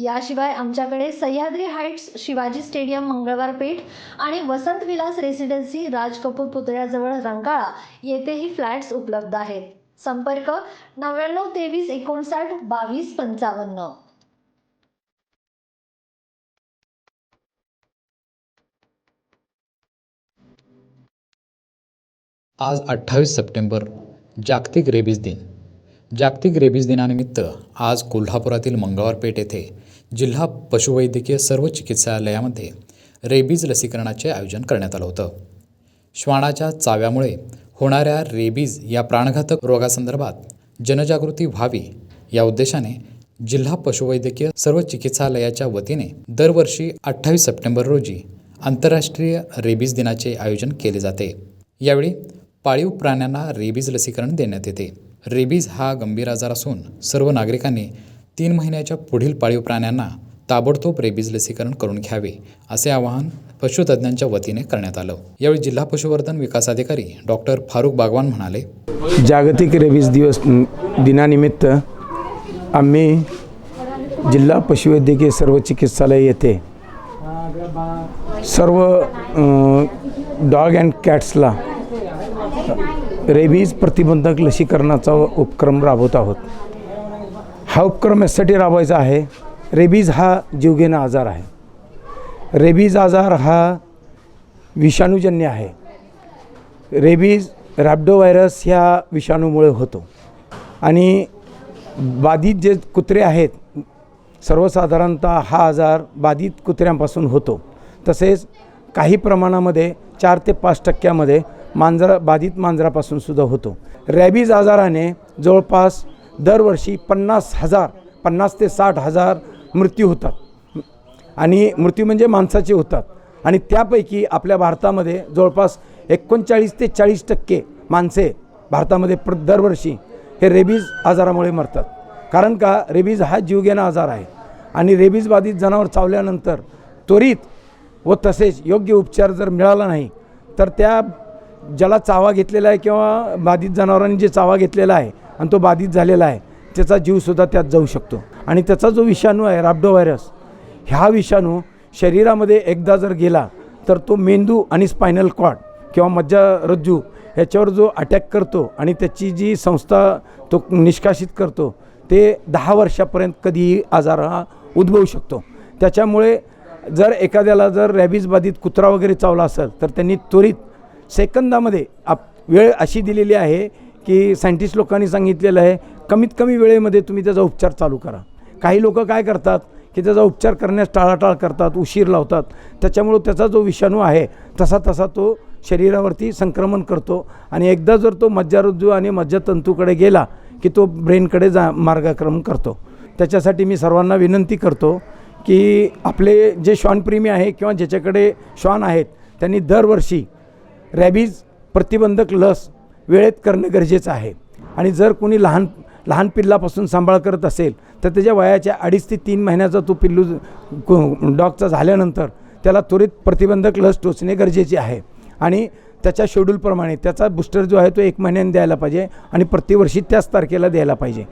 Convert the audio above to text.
याशिवाय आमच्याकडे Sahyadri heights Shivaji stadium Mangalwar Peth आणि वसंत विलास रेसिडेन्सी राज कपूर पुतळ्याजवळ रंकाळा येथेही फ्लॅट्स उपलब्ध आहेत. संपर्क नव्याण्णव तेवीस एकोणसाठ बावीस पंचावन्न. आज अठ्ठावीस सप्टेंबर जागतिक रेबीज दिन. जागतिक रेबीज दिनानिमित्त आज कोल्हापुरातील मंगळवार पेठ येथे जिल्हा पशुवैद्यकीय सर्व चिकित्सालयामध्ये रेबीज लसीकरणाचे आयोजन करण्यात आलं होतं. श्वानाच्या चाव्यामुळे होणाऱ्या रेबीज या प्राणघातक रोगासंदर्भात जनजागृती व्हावी या उद्देशाने जिल्हा पशुवैद्यकीय सर्व चिकित्सालयाच्या वतीने दरवर्षी अठ्ठावीस सप्टेंबर रोजी आंतरराष्ट्रीय रेबीज दिनाचे आयोजन केले जाते. यावेळी पाळीव प्राण्यांना रेबीज लसीकरण देण्यात येते. रेबीज हा गंभीर आजार असून सर्व नागरिकांनी तीन महिन्याच्या पुढील पाळीव प्राण्यांना ताबडतोब रेबीज लसीकरण करून घ्यावे असे आवाहन पशुतज्ञांच्या वतीने करण्यात आलं. यावेळी जिल्हा पशुवर्धन विकास अधिकारी डॉक्टर फारुख बागवान म्हणाले जागतिक रेबीज दिवस दिनानिमित्त आम्ही जिल्हा पशुवैद्यकीय सर्व चिकित्सालय येथे सर्व डॉग अँड कॅट्सला रेबीज प्रतिबंधक लसीकरणाचा उपक्रम राबवत आहोत. हा उपक्रम यासाठी राबवायचा आहे. रेबीज हा जीवघेणा आजार आहे. रेबीज आजार हा विषाणूजन्य आहे. रेबीज रॅबडो व्हायरस ह्या विषाणूमुळे होतो. आणि बाधित जे कुत्रे आहेत सर्वसाधारणतः हा आजार बाधित कुत्र्यांपासून होतो. तसेच काही प्रमाणामध्ये चार ते पाच टक्क्यामध्ये मांजरा बाधित मांजरापासून सुद्धा होतो. रॅबीज आजाराने जवळपास दरवर्षी पन्नास हजार पन्नास ते साठ हजार मृत्यू होतात. आणि मृत्यू म्हणजे माणसाचे होतात. आणि त्यापैकी आपल्या भारतामध्ये जवळपास एकोणचाळीस ते चाळीस टक्के माणसे भारतामध्ये प्र दरवर्षी हे रेबीज आजारामुळे मरतात. कारण का? रेबीज हा जीवघेणा आजार आहे. आणि रेबीज बाधित जनावर चावल्यानंतर त्वरित व तसेच योग्य उपचार जर मिळाला नाही तर त्या ज्याला चावा घेतलेला आहे किंवा बाधित जनावरांनी जे चावा घेतलेला आहे आणि तो बाधित झालेला आहे त्याचा जीवसुद्धा त्यात जाऊ शकतो. आणि त्याचा जो विषाणू आहे राबडो व्हायरस ह्या विषाणू शरीरामध्ये एकदा जर गेला तर तो मेंदू आणि स्पायनल कॉर्ड किंवा मज्जारज्जू ह्याच्यावर जो अटॅक करतो आणि त्याची जी संस्था तो निष्कासित करतो ते दहा वर्षापर्यंत कधीही आजार हा उद्भवू शकतो. त्याच्यामुळे जर एखाद्याला जर रॅबीज बाधित कुत्रा वगैरे चावला असेल तर त्यांनी त्वरित सेकंदामध्ये आप वेळ अशी दिलेली आहे की सायंटिस्ट लोकांनी सांगितलेलं आहे कमीत कमी वेळेमध्ये तुम्ही त्याचा उपचार चालू करा. काही लोक काय करतात की त्याचा उपचार करण्यास टाळाटाळ करतात उशीर लावतात. त्याच्यामुळं त्याचा जो विषाणू आहे तसा तसा तो शरीरावरती संक्रमण करतो. आणि एकदा जर तो मज्जारज्जू आणि मज्जातंतूकडे गेला की तो ब्रेनकडे जा मार्गक्रमण करतो. त्याच्यासाठी मी सर्वांना विनंती करतो की आपले जे श्वानप्रेमी आहे किंवा ज्याच्याकडे श्वान आहेत त्यांनी दरवर्षी रॅबीज प्रतिबंधक लस वेळेत करणं गरजेचं आहे. आणि जर कोणी लहान लहान पिल्लापासून सांभाळ करत असेल तर त्याच्या वयाच्या अडीच ते तीन महिन्याचा तो पिल्लू डॉगचा झाल्यानंतर त्याला त्वरित प्रतिबंधक लस टोचणे गरजेचे आहे. आणि त्याच्या शेड्यूलप्रमाणे त्याचा बूस्टर जो आहे तो एक महिन्याने द्यायला पाहिजे आणि प्रतिवर्षी त्याच तारखेला द्यायला पाहिजे.